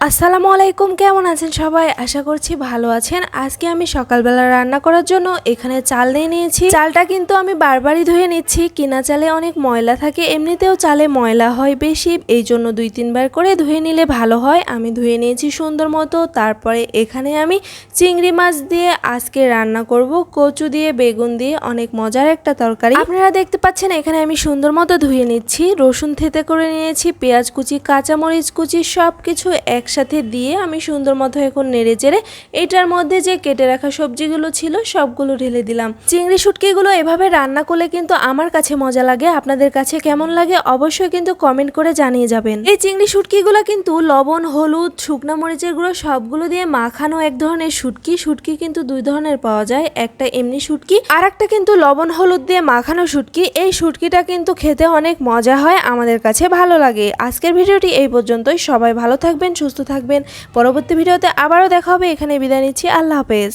আসসালামু আলাইকুম, কেমন আছেন সবাই? আশা করছি ভালো আছেন। আজকে আমি সকালবেলা রান্না করার জন্য এখানে চাল নিয়ে নিয়েছি। চালটা কিন্তু আমি বারবারই ধুয়ে নিচ্ছি। কিনা চালে অনেক ময়লা থাকে, এমনিতেও চালে ময়লা হয় বেশি। এই জন্য দুই তিনবার করে ধুয়ে নিলে ভালো হয়। আমি ধুয়ে নিয়েছি সুন্দর মতো। তারপরে এখানে আমি চিংড়ি মাছ দিয়ে আজকে রান্না করব। কচু দিয়ে, বেগুন দিয়ে, অনেক মজার একটা তরকারি। আপনারা দেখতে পাচ্ছেন, এখানে আমি সুন্দর মতো ধুয়ে নিচ্ছি। রসুন থেতে করে নিয়েছি, পেঁয়াজ কুচি, কাঁচামরিচ কুচি সব কিছু একসাথে দিয়ে আমি সুন্দর মতো এখন নেড়ে চেড়ে এটার মধ্যে যে কেটে রাখা সবজিগুলো ছিল সবগুলো ঢেলে দিলাম। চিংড়ি শুটকিগুলো এভাবে রান্না করলে কিন্তু আমার কাছে মজা লাগে। আপনাদের কাছে কেমন লাগে অবশ্যই কিন্তু কমেন্ট করে জানিয়ে যাবেন। এই চিংড়ি শুটকিগুলো কিন্তু লবণ, হলুদ, শুকনো মরিচের গুঁড়ো সবগুলো দিয়ে মাখানো এক ধরনের শুটকি। শুটকি কিন্তু দুই ধরনের পাওয়া যায়, একটা এমনি শুটকি আর একটা কিন্তু লবণ, হলুদ দিয়ে মাখানো শুটকি। এই শুটকিটা কিন্তু খেতে অনেক মজা হয়, আমাদের কাছে ভালো লাগে। আজকের ভিডিওটি এই পর্যন্তই। সবাই ভালো থাকবেন সুস্থ থাকবেন। পরবর্তী ভিডিওতে আবারও দেখা হবে। এখানে বিদায় নিচ্ছি। আল্লাহ হাফেজ।